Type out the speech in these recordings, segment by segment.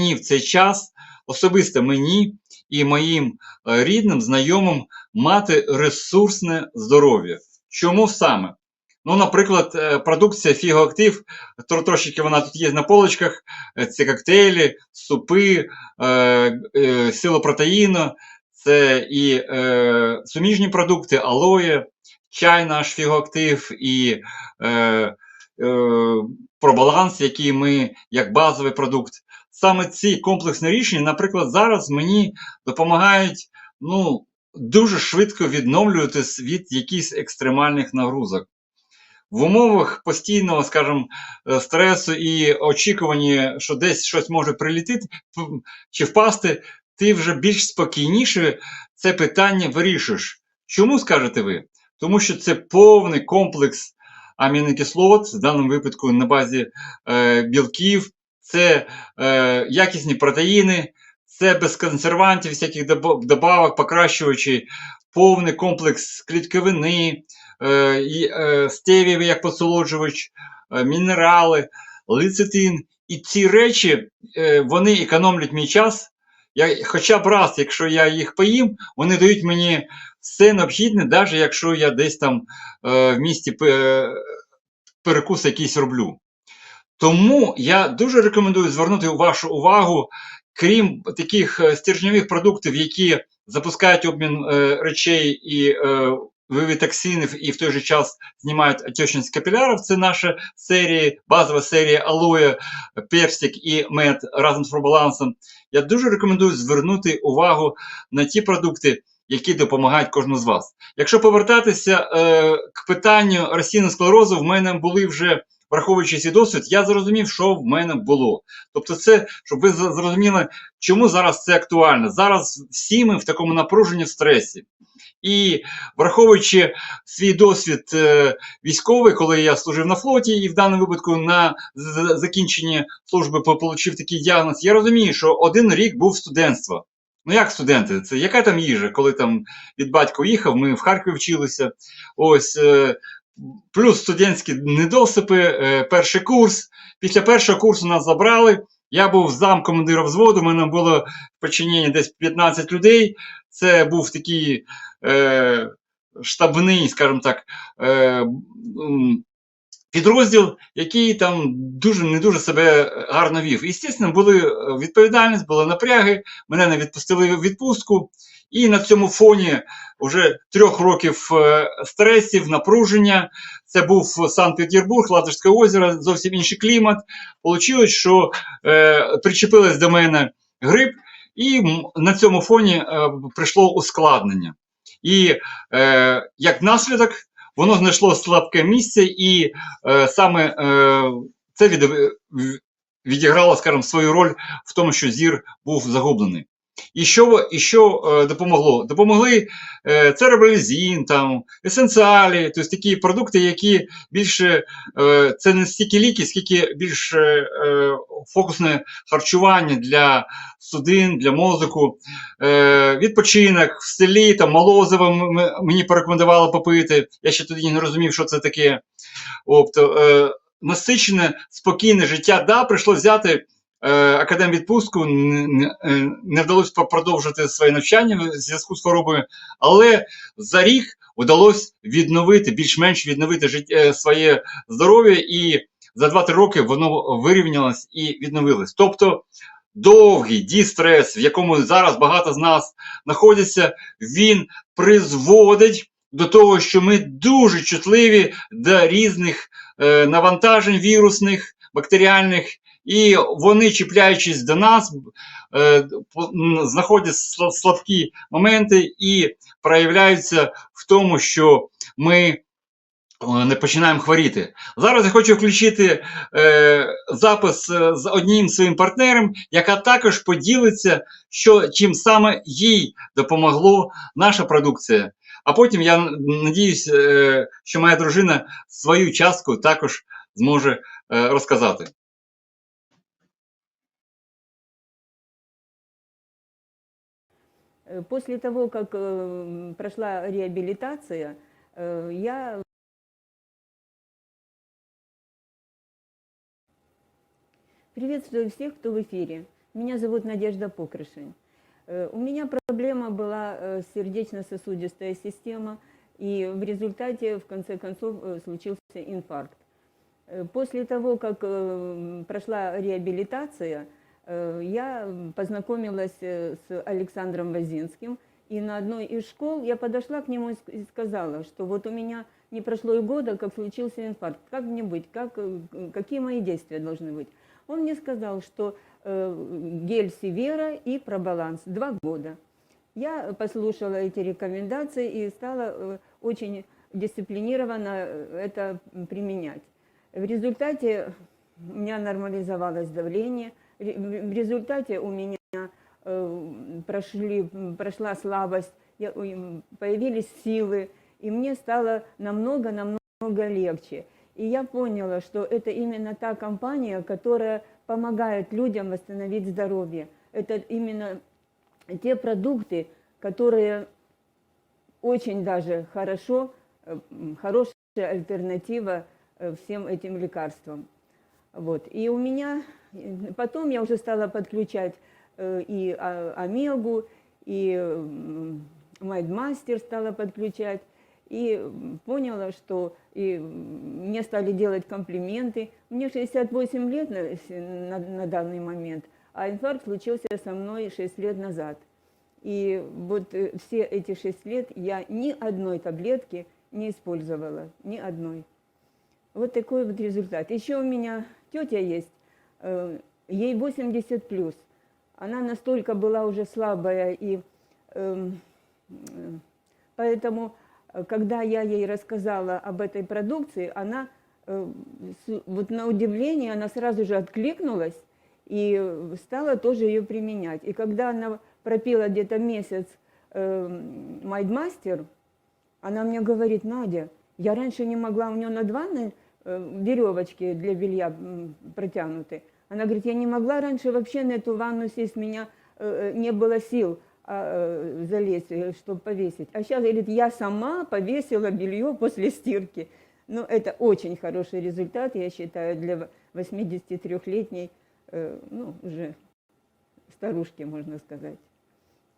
мені в цей час, особисто мені і моїм е, рідним, знайомим мати ресурсне здоров'я. Чому саме? Ну, наприклад, е, продукція Фігоактив, тро- трошки вона тут є на полочках, е, це коктейлі, супи, е, е, сила це і е, суміжні продукти, алоє, чай наш фігоактив і е, е, пробаланс, який ми як базовий продукт. Саме ці комплексні рішення, наприклад, зараз мені допомагають ну, дуже швидко відновлюватись від якихось екстремальних нагрузок. В умовах постійного, скажімо, е, стресу і очікування, що десь щось може прилітити чи впасти, ти вже більш спокійніше це питання вирішуєш. Чому скажете ви? Тому що це повний комплекс амінокислот, в даному випадку на базі е, білків, це е, якісні протеїни, це без консервантів, всяких добавок, покращувачів, повний комплекс клітковини, е, е, стевія як посолоджувач, е, мінерали, лецитин. І ці речі е, вони економлять мій час. Я, хоча б раз, якщо я їх поїм, вони дають мені все необхідне, навіть якщо я десь там е, в місті пе- перекус якийсь роблю. Тому я дуже рекомендую звернути вашу увагу, крім таких е, стержневих продуктів, які запускають обмін е, речей і е, вивід токсинів, і в той же час знімають отечність капілярів. Це наша серія, базова серія алоє, персик і мед разом з пробалансом. Я дуже рекомендую звернути увагу на ті продукти, які допомагають кожному з вас. Якщо повертатися е, к питанню розсійного склерозу, в мене були вже враховуючи цей досвід, я зрозумів, що в мене було. Тобто, це щоб ви зрозуміли, чому зараз це актуально. Зараз всі ми в такому напруженні стресі. І враховуючи свій досвід е, військовий, коли я служив на флоті, і в даному випадку на закінченні служби по- получив такий діагноз, я розумію, що один рік був студентство. Ну як студенти? Це яка там їжа? Коли там від батька їхав, ми в Харкові вчилися. Ось е, плюс студентські недосипи, е, перший курс. Після першого курсу нас забрали. Я був зам командира взводу, у мене було в десь 15 людей. Це був такий е, штабний, скажімо так, е, підрозділ, який там дуже не дуже себе гарно вів. І, звісно, були е, відповідальність, були напряги, мене не відпустили в відпустку. І на цьому фоні вже трьох років е, стресів, напруження. Це був Санкт-Петербург, Ладожське озеро, зовсім інший клімат. Получилось, що е, причепилась до мене грип, і на цьому фоні е, прийшло ускладнення. І е, як наслідок, воно знайшло слабке місце, і е, саме е, це від, відіграло, скажімо, свою роль в тому, що зір був загублений. І що, і що е, допомогло? Допомогли е, церебролізін, есенціалі, тобто такі продукти, які більше е, це не стільки ліки, скільки більш е, е, фокусне харчування для судин, для мозку, е, відпочинок в селі, там молозиво мені порекомендували попити. Я ще тоді не розумів, що це таке. Тобто, е, насичене, спокійне життя, да, прийшло взяти. Е, Академвідпустку н- н- е, не вдалося продовжити своє навчання в зв'язку з хворобою, але за рік вдалося відновити, більш-менш відновити життя, е, своє здоров'я, і за 2-3 роки воно вирівнялось і відновилось. Тобто довгий дістрес, в якому зараз багато з нас знаходяться, він призводить до того, що ми дуже чутливі до різних навантажень вірусних, бактеріальних, і вони, чіпляючись до нас, е, знаходять слабкі моменти і проявляються в тому, що ми е, не починаємо хворіти. Зараз я хочу включити е, запис з одним своїм партнером, яка також поділиться, що чим саме їй допомогло наша продукція. А потім я надіюсь, що моя дружина свою частку також зможе розказати. После того, как э, прошла реабилитация, э, я приветствую всех, кто в эфире. Меня зовут Надежда Покрышень. Э, У меня проблема была э, сердечно-сосудистая система, и в результате, в конце концов, э, случился инфаркт. Э, После того, как э, прошла реабилитация, э, я познакомилась э, с Александром Возинским, и на одной из школ я подошла к нему и ск- и сказала, что вот у меня не прошло и года, как случился инфаркт. Как мне быть? Как, э, какие мои действия должны быть? Он мне сказал, что э, гель Севера и пробаланс два года. Я послушала эти рекомендации и стала э, очень дисциплинированно э, это применять. В результате у меня нормализовалось давление, в результате у меня э, прошли, прошла слабость, появились силы, и мне стало намного-намного легче. И я поняла, что это именно та компания, которая помогает людям восстановить здоровье. Это именно те продукты, которые очень даже хорошо, э, хорошая альтернатива э, всем этим лекарствам. Вот. И у меня, потом я уже стала подключать э, и а- омегу, и Майдмастер стала подключать, и поняла, что и мне стали делать комплименты. Мне 68 лет на, на, на данный момент, а инфаркт случился со мной 6 лет назад. И вот э, все эти 6 лет я ни одной таблетки не использовала, ни одной. Вот такой вот результат. Еще у меня тетя есть, э, ей 80 плюс. Она настолько была уже слабая, и эм, поэтому, когда я ей рассказала об этой продукции, она э, вот на удивление она сразу же откликнулась и стала тоже ее применять. И когда она пропила где-то месяц эм, Майдмастер, она мне говорит, Надя, я раньше не могла, у нее над ванной э, веревочки для белья протянуты. Она говорит, я не могла раньше вообще на эту ванну сесть, у меня э, э, не было сил а, э, залезть, чтобы повесить. А сейчас, говорит, я сама повесила белье после стирки. Ну, это очень хороший результат, я считаю, для 83-летней, э, ну, уже старушки, можно сказать.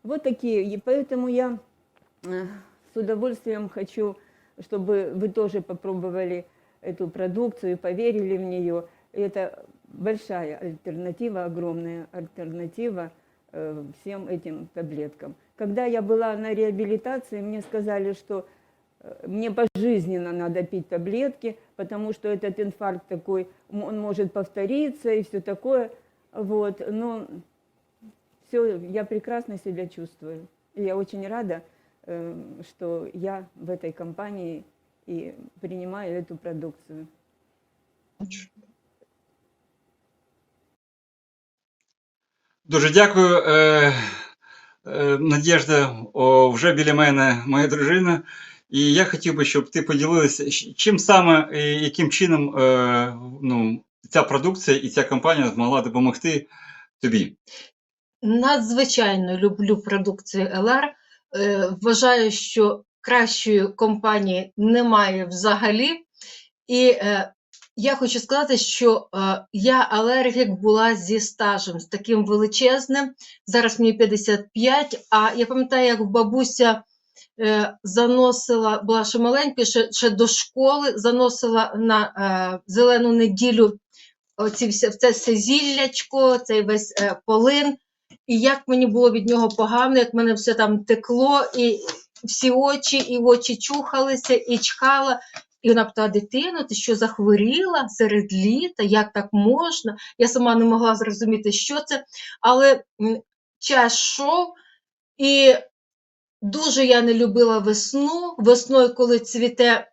Вот такие, и поэтому я э, с удовольствием хочу, чтобы вы тоже попробовали эту продукцию, поверили в нее. Это большая альтернатива, огромная альтернатива э, всем этим таблеткам. Когда я была на реабилитации, мне сказали, что э, мне пожизненно надо пить таблетки, потому что этот инфаркт такой, он может повториться и все такое. Вот, но все, я прекрасно себя чувствую. И я очень рада, э, что я в этой компании и принимаю эту продукцию. Дуже дякую. Е, е, Надєжда, о, вже біля мене моя дружина. І я хотів би, щоб ти поділилася, чим саме і яким чином е, ну, ця продукція і ця компанія змогла допомогти тобі. Надзвичайно люблю продукцію LR. Е, Вважаю, що кращої компанії немає взагалі. І е, я хочу сказати, що е, я алергік була зі стажем, з таким величезним. Зараз мені 55, а я пам'ятаю, як бабуся е, заносила, була ще маленька, ще, ще до школи, заносила на е, зелену неділю оці все, це все зіллячко, цей весь е, полин. І як мені було від нього погано, як мене все там текло, і всі очі, і очі чухалися, і чхала. І вона питала, дитино, ти що захворіла серед літа? Як так можна? Я сама не могла зрозуміти, що це. Але час йшов, і дуже я не любила весну. Весною, коли цвіте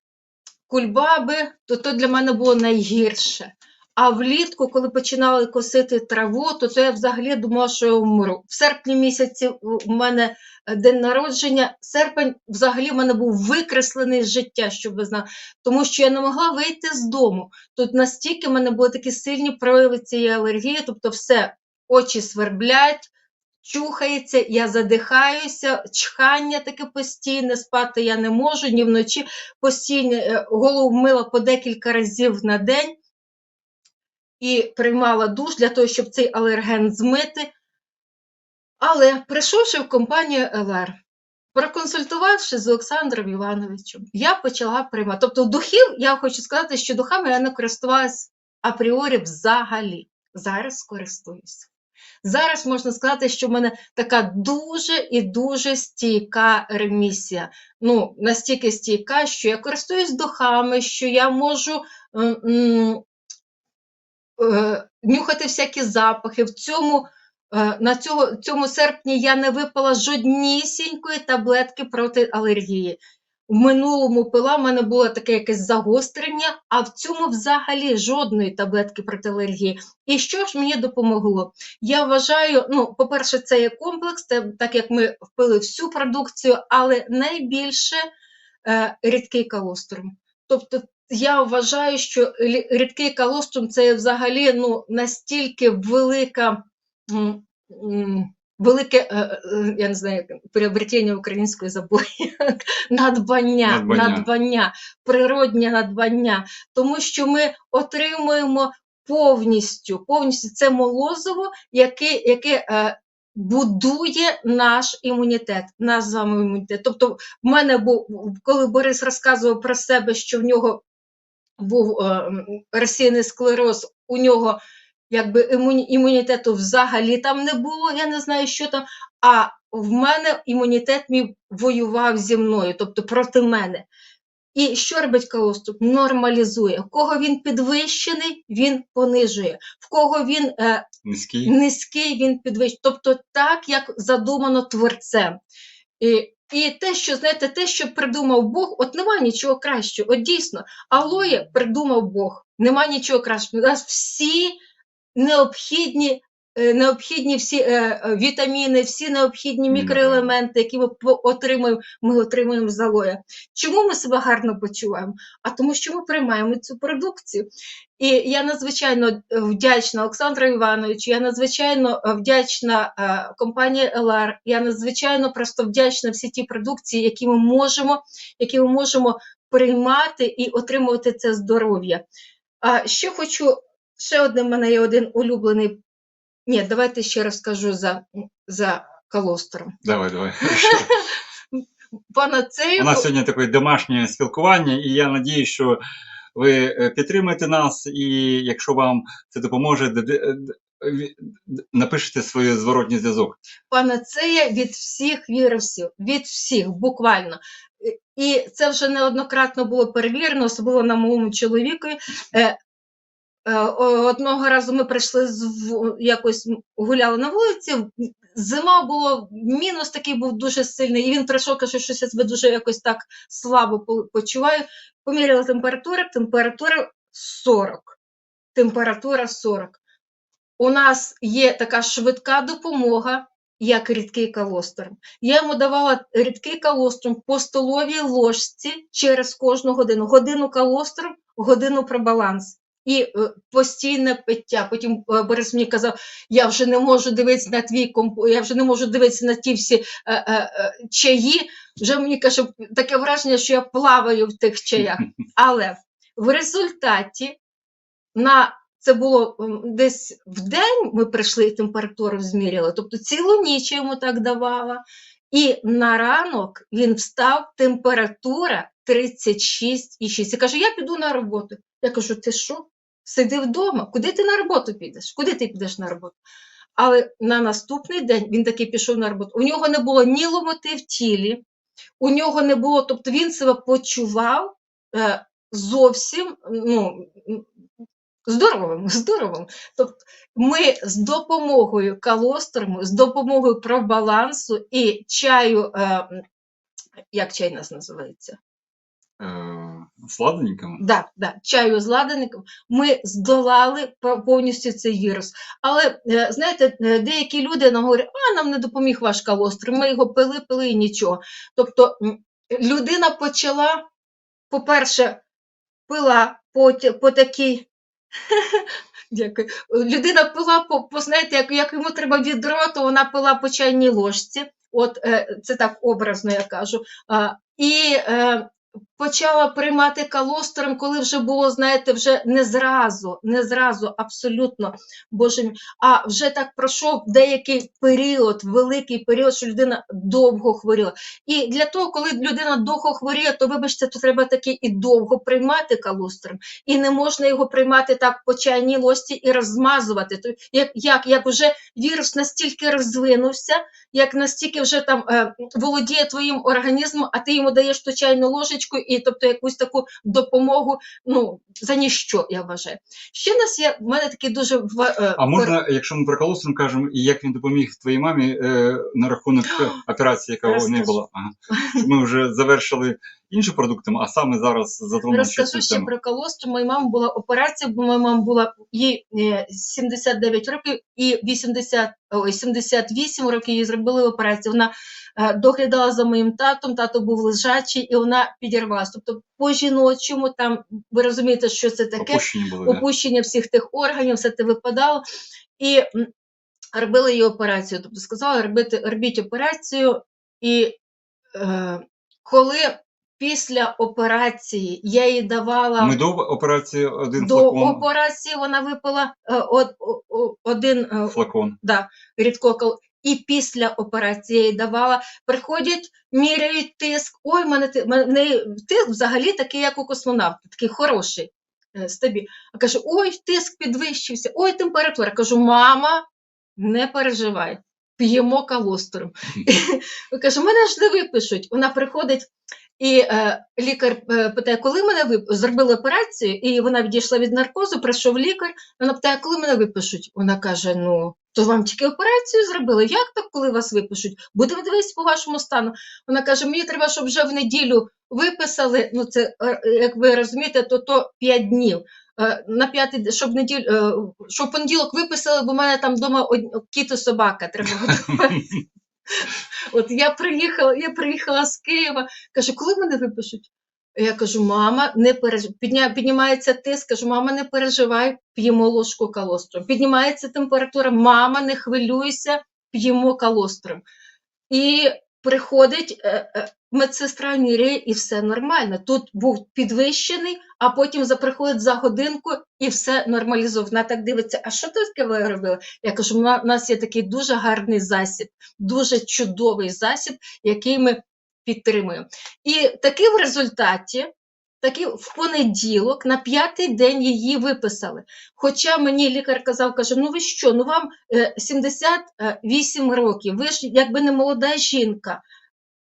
кульбаби, то то для мене було найгірше. А влітку, коли починали косити траву, то, то я взагалі думала, що я вмру. В серпні місяці у у мене е, день народження. Серпень взагалі в мене був викреслений з життя, щоб ви знали, тому що я не могла вийти з дому. Тут настільки в мене були такі сильні прояви цієї алергії, тобто все, очі сверблять, чухається, я задихаюся, чхання таке постійне, спати я не можу ні вночі, постійно е, голову мила по декілька разів на день. І приймала душ для того, щоб цей алерген змити. Але прийшовши в компанію ЛР, проконсультувавши з Олександром Івановичем, я почала приймати. Тобто, духів, я хочу сказати, що духами я не користувалась апріорі взагалі. Зараз користуюся. Зараз можна сказати, що в мене така дуже і дуже стійка ремісія. Ну, настільки стійка, що я користуюсь духами, що я можу м, е, нюхати всякі запахи. В цьому, е, на цього, цьому серпні я не випила жоднісінької таблетки проти алергії. В минулому пила в мене було таке якесь загострення, а в цьому взагалі жодної таблетки проти алергії. І що ж мені допомогло? Я вважаю, ну, по-перше, це є комплекс, так як ми впили всю продукцію, але найбільше е, рідкий колострум. Тобто я вважаю, що рідкий колострум це взагалі ну, настільки велика. Велике, е, е, я не знаю, приобретення української забої, надбання, Надбання. надбання, природнє надбання, тому що ми отримуємо повністю, повністю це молозиво, яке, яке е, будує наш імунітет, наш з вами імунітет. Тобто, в мене був, коли Борис розказував про себе, що в нього був е, розсіяний склероз, у нього якби імуні- імунітету взагалі там не було, я не знаю, що там. А в мене імунітет мій воював зі мною, тобто проти мене. І що робить колострум? Нормалізує. В кого він підвищений, він понижує. В кого він е, Низький. низький, він підвищує. Тобто так, як задумано творцем. І, і те, що знаєте, те, що придумав Бог, от нема нічого кращого. От дійсно, алоє придумав Бог. Нема нічого кращого. У нас всі необхідні. Е, Необхідні всі е, е, вітаміни, всі необхідні мікроелементи, які ми отримуємо, ми отримуємо з алоя. Чому ми себе гарно почуваємо? А тому, що ми приймаємо цю продукцію. І я надзвичайно вдячна Олександру Івановичу, я надзвичайно вдячна е, компанії LR, я надзвичайно просто вдячна всі ті продукції, які ми можемо, які ми можемо приймати і отримувати це здоров'я. А ще хочу, ще один в мене є один улюблений. Ні, давайте ще раз скажу за, за колостром. Давай, давай. Панацею У нас сьогодні таке домашнє спілкування, і я надію, що ви е, підтримаєте нас, і якщо вам це допоможе, напишете свій зворотній зв'язок. панацея від всіх вірусів, від всіх, буквально. І це вже неоднократно було перевірено, особливо на моєму чоловікові. Е, Одного разу ми прийшли з якось гуляли на вулиці. Зима було, мінус такий був дуже сильний, і він прийшов, каже, що я себе дуже якось так слабо почуваю. Поміряла температуру, температура 40. Температура 40. У нас є така швидка допомога, як рідкий колострум. Я йому давала рідкий колострум по столовій ложці через кожну годину. Годину колострум, годину про баланс. І е, постійне пиття. Потім е, Борис мені казав, я вже не можу дивитися на твій комп... я вже не можу дивитися на ті всі е, е, е, чаї. Вже мені каже, таке враження, що я плаваю в тих чаях. Але в результаті на це було десь в день ми прийшли і температуру зміряли, тобто цілу ніч йому так давала. І на ранок він встав, температура 36,6. І каже: Я піду на роботу. Я кажу: ти що? Сиди вдома, куди ти на роботу підеш? Куди ти підеш на роботу? Але на наступний день він таки пішов на роботу. У нього не було ні ломоти в тілі, у нього не було, тобто він себе почував е, зовсім ну, здоровим, здоровим. Тобто ми з допомогою колострому, з допомогою пробалансу і чаю, е, як чай нас називається? Е, Сладенькому. Да, да, чаю з ладаником, ми здолали повністю цей вірус. Але е, знаєте, е, деякі люди нам говорять, а нам не допоміг ваш колострум, ми його пили, пили і нічого. Тобто людина почала, по-перше, пила по, по такій. Дякую. Людина пила по, по знаєте, як, як йому треба відро, то вона пила по чайній ложці. От е, це так образно я кажу. І почала приймати калостером, коли вже було, знаєте, вже не зразу, не зразу, абсолютно, боже мій, а вже так пройшов деякий період, великий період, що людина довго хворіла. І для того, коли людина довго хворіє, то вибачте, то треба таки і довго приймати калостром. І не можна його приймати так по чайній лості і розмазувати. То як, як, як вже вірус настільки розвинувся, як настільки вже там е, володіє твоїм організмом, а ти йому даєш ту чайну ложечку і тобто якусь таку допомогу, ну за ніщо, я вважаю. Ще нас є в мене такий дуже ва- е, А можна, якщо ми про колострум кажемо, і як він допоміг твоїй мамі е, на рахунок операції, яка у неї була? Ага. Ми вже завершили іншим продуктом, а саме зараз затронули ще Розкажу ще про колостру. Моя мама була операція, бо моя мама була їй е, 79 років і 80, ой, 78 років їй зробили операцію. Вона е, доглядала за моїм татом, тато був лежачий, і вона підірвалася. Тобто по жіночому там ви розумієте, що це таке Опущені були. опущення всіх тих органів, все це випадало. І робили її операцію. Тобто сказали, робити, робіть операцію. І е, коли після операції я їй давала Ми до операції один до флакон, операції, вона випила е, од, о- о- один е, флакон. да, рідкокал. І після операції давала, приходять, міряють тиск. Ой, мене, мене тиск взагалі такий, як у космонавта, такий хороший, е, стабільний. А каже, ой, тиск підвищився, ой, температура. Кажу, мама, не переживай, п'ємо калостром. Каже, мене ж не випишуть. Вона приходить. І е, лікар е, питає, коли мене вип... зробили операцію, і вона відійшла від наркозу, прийшов лікар. Вона питає, коли мене випишуть? Вона каже: Ну, то вам тільки операцію зробили. Як так, коли вас випишуть? Будемо дивитися по вашому стану. Вона каже: мені треба, щоб вже в неділю виписали. Ну, це е, як ви розумієте, то то 5 днів. Е, На п'ятий, щоб неділю, е, щоб понеділок виписали, бо в мене там вдома кіт і собака треба готувати. От я приїхала, я приїхала з Києва, каже, коли мене випишуть? Я кажу, мама, не переживай. Піднімається тиск, кажу, мама, не переживай, п'ємо ложку калостром. Піднімається температура, мама, не хвилюйся, п'ємо калостром. І приходить е, е, медсестра міряє, і все нормально. Тут був підвищений, а потім приходить за годинку і все нормалізовано. Вона так дивиться, а що таке ви робили? Я кажу, у нас є такий дуже гарний засіб, дуже чудовий засіб, який ми підтримуємо. І таки в результаті, таки в понеділок, на п'ятий день її виписали. Хоча мені лікар казав, каже, ну ви що, ну вам е, 78 років, ви ж якби не молода жінка,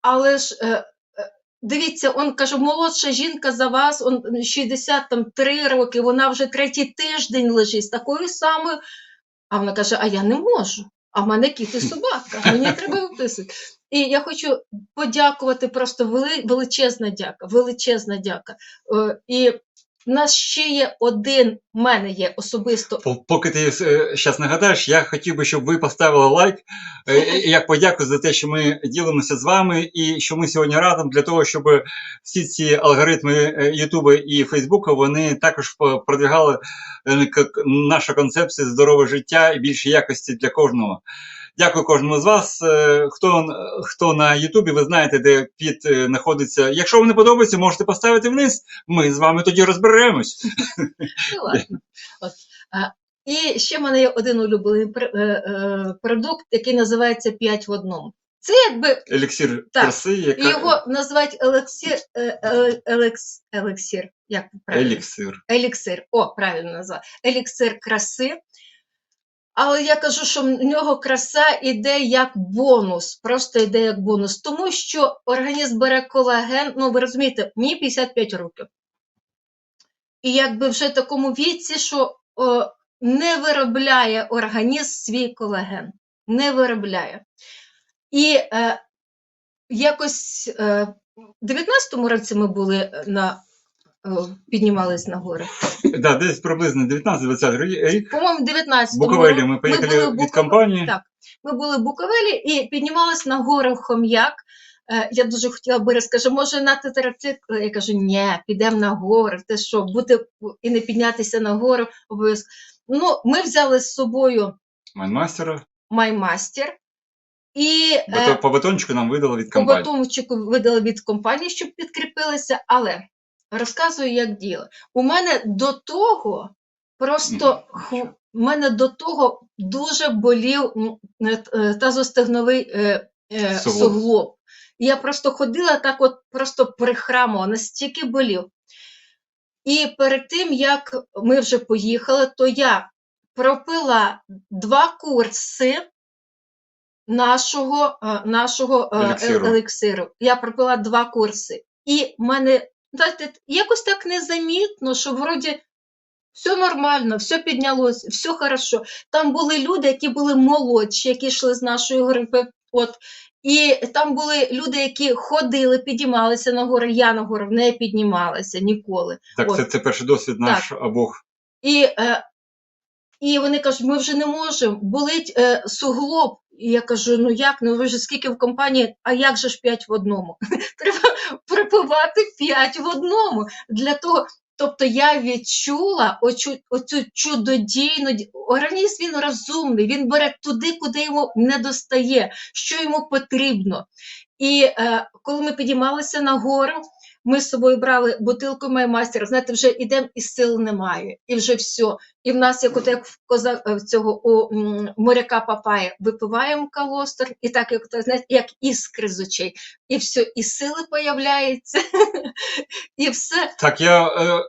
але ж. е, е, Дивіться, он каже, молодша жінка за вас, он 63 роки, вона вже третій тиждень лежить з такою самою. А вона каже: А я не можу. А в мене кіт і собака, мені треба виписати. І я хочу подякувати просто вели, величезна дяка, величезна дяка. Е, і в нас ще є один, в мене є особисто Поки ти зараз нагадаєш, я хотів би, щоб ви поставили лайк е, е, як подяку за те, що ми ділимося з вами, і що ми сьогодні разом для того, щоб всі ці алгоритми е, Ютуба і Фейсбука вони також продвигали е, нашу концепцію здорове життя і більше якості для кожного. Дякую кожному з вас. Е, Хто, хто на Ютубі, ви знаєте, де під е, знаходиться. Якщо вам не подобається, можете поставити вниз. Ми з вами тоді розберемось. Ну, ладно. От. І ще в мене є один улюблений е, е, продукт, який називається 5 в одному. Це якби Еліксир Так. краси, яка... його називають е, е, елекс. Як правильно? Еліксир. Еліксир. О, правильно назвав. Еліксир краси. Але я кажу, що в нього краса йде як бонус, просто йде як бонус, тому що організм бере колаген, ну ви розумієте, мені 55 років. І якби вже в такому віці, що о, не виробляє організм свій колаген, не виробляє. І е, якось е, в 19-му році ми були на, піднімались на гори. Да, десь приблизно 19-20 рік. По-моєму, 19 В Буковелі ми поїхали були від Буков- компанії. Так, ми були в Буковелі і піднімалися на гору Хом'як. Е, Я дуже хотіла би розкажу, може на тетрацикл? Я кажу, ні, підемо на гору. Ти що, бути і не піднятися на гору обов'язково. Ну, ми взяли з собою Майнмастера. маймастер, І е, По батончику нам видали від компанії. по батончику видали від компанії, щоб підкріпилися, але розказую, як діло. У мене до того просто у мене до того дуже болів е, е, тазостегновий е, е, Суглоб. суглоб. Я просто ходила так, от просто прихрамувала, настільки болів. І перед тим, як ми вже поїхали, то я пропила два курси нашого, е, нашого е, Еліксиру. еліксиру. Я пропила два курси. І в мене знаєте, якось так незамітно, що вроді все нормально, все піднялося, все хорошо. Там були люди, які були молодші, які йшли з нашої групи. От. І там були люди, які ходили, піднімалися на гори. Я на гору не піднімалася ніколи. Так, От. це, це перший досвід наш обох. І, е, і вони кажуть, ми вже не можемо, болить е, суглоб. І я кажу: ну як? Ну ви ж скільки в компанії, а як же ж п'ять в одному? Треба припивати п'ять в одному. Для того, тобто я відчула оцю, оцю чудодійну ді- організм він розумний, він бере туди, куди йому не достає, що йому потрібно. І е, коли ми підіймалися на гору, ми з собою брали бутилку маймастера, знаєте, вже йдемо і сил немає, і вже все. І в нас, як от як в коза е, в цього у моряка Папая, випиваємо калостер, і так, як то знаєте, як іскри з очей, і все, і сили появляються, і все. Так, я е, е,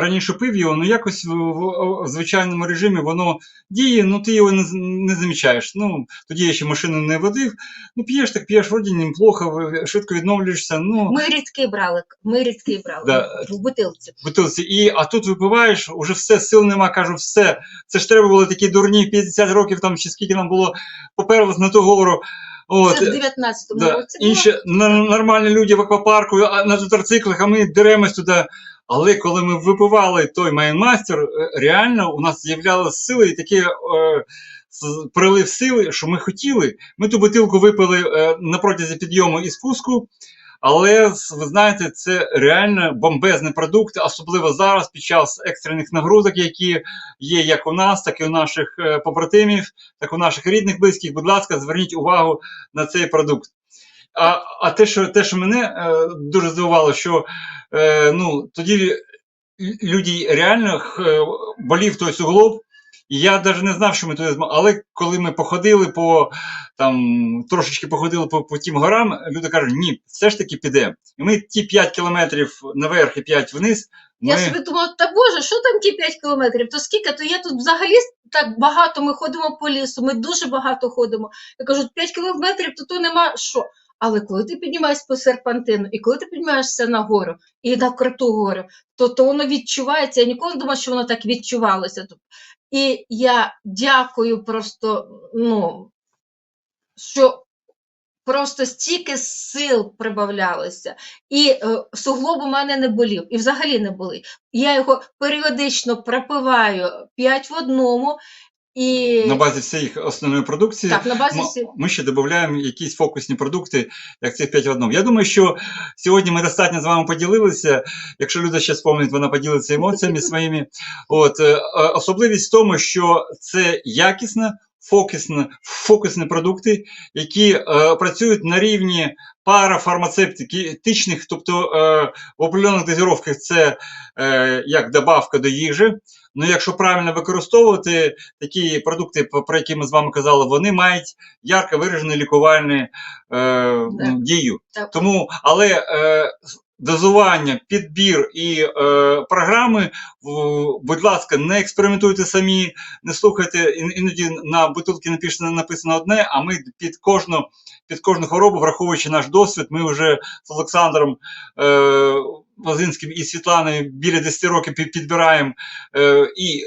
раніше пив його, ну якось в, в, в звичайному режимі воно діє, ну ти його не, не замічаєш. Ну, тоді я ще машину не водив. Ну, п'єш, так п'єш, вроді неплохо, ви- швидко відновлюєшся. Ну, Ми рідки брали, ми рідки брали Да. в бутилці. в бутилці. І, а тут випиваєш, уже все, сил нема, кажу, все. Це ж треба було такі дурні, 50 років там, чи скільки нам було, поперлись на ту гору. От, Це в 19-му Да, році інші нормальні люди в аквапарку, на мотоциклах, а ми деремось туди. Але коли ми випивали той майнмастер, е, реально у нас з'являлися сили і такий е, прилив сили, що ми хотіли. Ми ту бутилку випили е, на протязі підйому і спуску. Але ви знаєте, це реально бомбезний продукт, особливо зараз під час екстрених нагрузок, які є як у нас, так і у наших е, побратимів, так і у наших рідних близьких. Будь ласка, зверніть увагу на цей продукт. А, а те, що, те, що мене е, дуже здивувало, що е, ну, тоді люди реально х- болів той суглоб, я навіть не знав, що ми туди зможемо. Але коли ми походили по там, трошечки походили по, по тим горам, люди кажуть, ні, все ж таки підемо. І ми ті 5 кілометрів наверх і 5 вниз. Я собі думала, та Боже, що там ті 5 кілометрів? То скільки? То я тут взагалі так багато, ми ходимо по лісу, ми дуже багато ходимо. Я кажу, 5 кілометрів, то то нема що. Але коли ти піднімаєшся по серпантину, і коли ти піднімаєшся на гору, і на круту гору, то, то воно відчувається. Я ніколи не думала, що воно так відчувалося. І я дякую просто, ну, що просто стільки сил прибавлялося. І е, суглоб у мене не болів, і взагалі не болить. Я його періодично пропиваю 5 в одному. І На базі всієї основної продукції так, на базі всі- ми ще додаємо якісь фокусні продукти, як цих 5 в одному. Я думаю, що сьогодні ми достатньо з вами поділилися. Якщо люди ще спомнять, вона поділиться емоціями своїми. От, е, особливість в тому, що це якісно, фокусні, фокусні продукти, які е, працюють на рівні парафармацевтичних, тобто е, в определених дозировках це е, як добавка до їжі. Ну, якщо правильно використовувати такі продукти, про які ми з вами казали, вони мають ярко виражену лікувальну е, дію. Так. Тому, але е, дозування, підбір і е, програми, будь ласка, не експериментуйте самі, не слухайте, іноді на бутилці написано, написано одне, а ми під кожну, під кожну хворобу, враховуючи наш досвід, ми вже з Олександром е, Лозинським і Світланою біля 10 років підбираємо е, і е,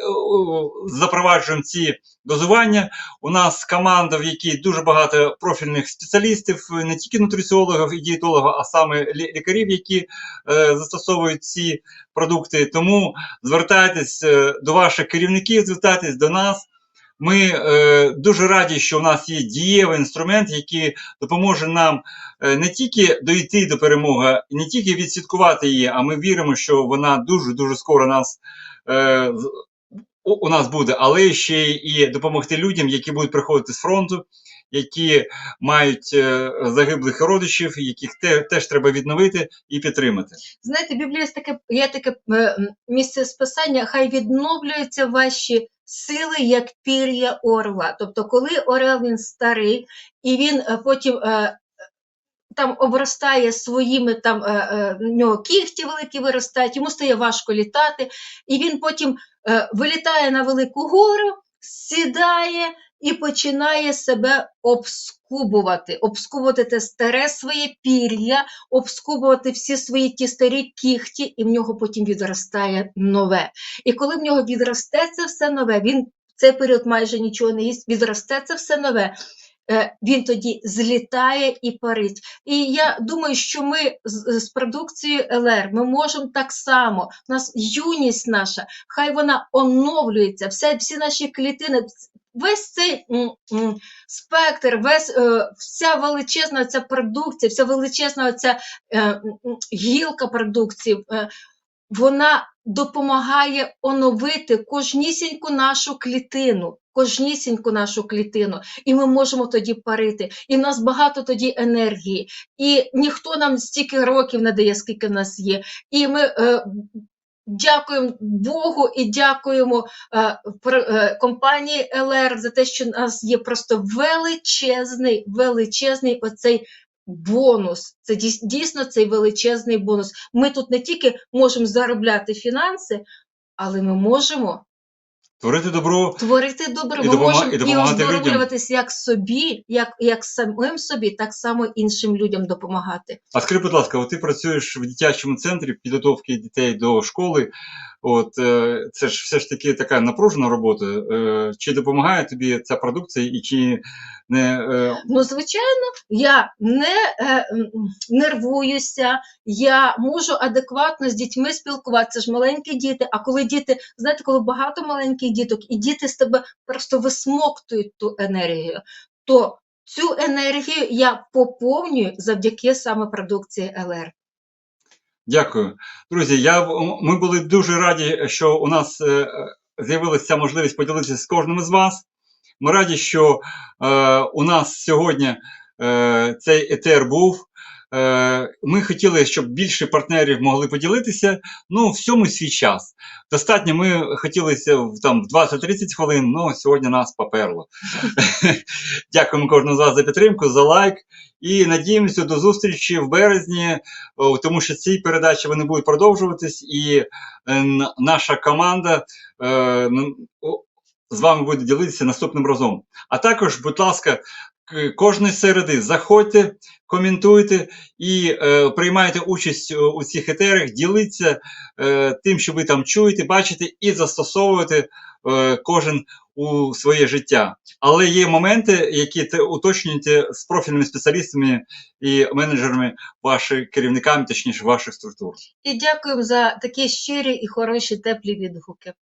запроваджуємо ці дозування. У нас команда, в якій дуже багато профільних спеціалістів, не тільки нутриціологів і дієтологів, а саме лі- лікарів, які е, застосовують ці продукти. Тому звертайтесь до ваших керівників, звертайтесь до нас. Ми е, дуже раді, що у нас є дієвий інструмент, який допоможе нам е, не тільки дойти до перемоги, не тільки відслідкувати її, а ми віримо, що вона дуже дуже скоро нас е, у, нас буде, але ще і допомогти людям, які будуть приходити з фронту, які мають е, загиблих родичів, яких теж треба відновити і підтримати. Знаєте, в Біблії є таке, є таке місце списання, хай відновлюються ваші сили, як пір'я орла. Тобто, коли орел він старий, і він е, потім е, там обростає своїми, там е, е, нього кігті великі виростають, йому стає важко літати, і він потім вилітає на велику гору, сідає і починає себе обскубувати, обскубувати те старе своє пір'я, обскубувати всі свої ті старі кіхті, і в нього потім відростає нове. І коли в нього відросте це все нове, він в цей період майже нічого не їсть, відросте це все нове. е, Він тоді злітає і парить. І я думаю, що ми з, з продукцією ЛР ми можемо так само. У нас юність наша, хай вона оновлюється, все, всі наші клітини, весь цей спектр, весь, е, вся величезна ця продукція, вся величезна ця е, гілка продукції, е, вона допомагає оновити кожнісіньку нашу клітину. Кожнісіньку нашу клітину, і ми можемо тоді парити. І в нас багато тоді енергії, і ніхто нам стільки років не дає, скільки в нас є. І ми е, дякуємо Богу і дякуємо е, е, компанії ЛР за те, що у нас є просто величезний, величезний оцей бонус. Це дійсно цей величезний бонус. Ми тут не тільки можемо заробляти фінанси, але ми можемо Творити добро творити добро. І Ми допома- можемо і і оздоровлюватись людям. як собі, як, як самим собі, так само іншим людям допомагати. А скажи, будь ласка, от ти працюєш в дитячому центрі підготовки дітей до школи. От е, це ж все ж таки така напружена робота. Е, Чи допомагає тобі ця продукція, і чи не е, Ну, звичайно, я не нервуюся, я можу адекватно з дітьми спілкуватися. Це ж маленькі діти. А коли діти, знаєте, коли багато маленьких діток, і діти з тебе просто висмоктують ту енергію, то цю енергію я поповнюю завдяки саме продукції ЛР. Дякую. Друзі, я, ми були дуже раді, що у нас е, з'явилася можливість поділитися з кожним із вас. Ми раді, що е, у нас сьогодні е, цей етер був. Е, ми хотіли, щоб більше партнерів могли поділитися. Ну, всьому свій час. Достатньо, ми хотілося в, там, в 20-30 хвилин, але сьогодні нас поперло. Дякуємо кожному з вас за підтримку, за лайк. І надіємося до зустрічі в березні, тому що ці передачі вони будуть продовжуватись, і е, наша команда е, з вами буде ділитися наступним разом. А також, будь ласка, кожної середи заходьте, коментуйте і е, приймайте участь у- цих етерах, діліться е, тим, що ви там чуєте, бачите, і застосовуєте е, кожен у своє життя. Але є моменти, які ти уточнюєте з профільними спеціалістами і менеджерами ваших керівниками, точніше ваших структур. І дякуємо за такі щирі і хороші теплі відгуки.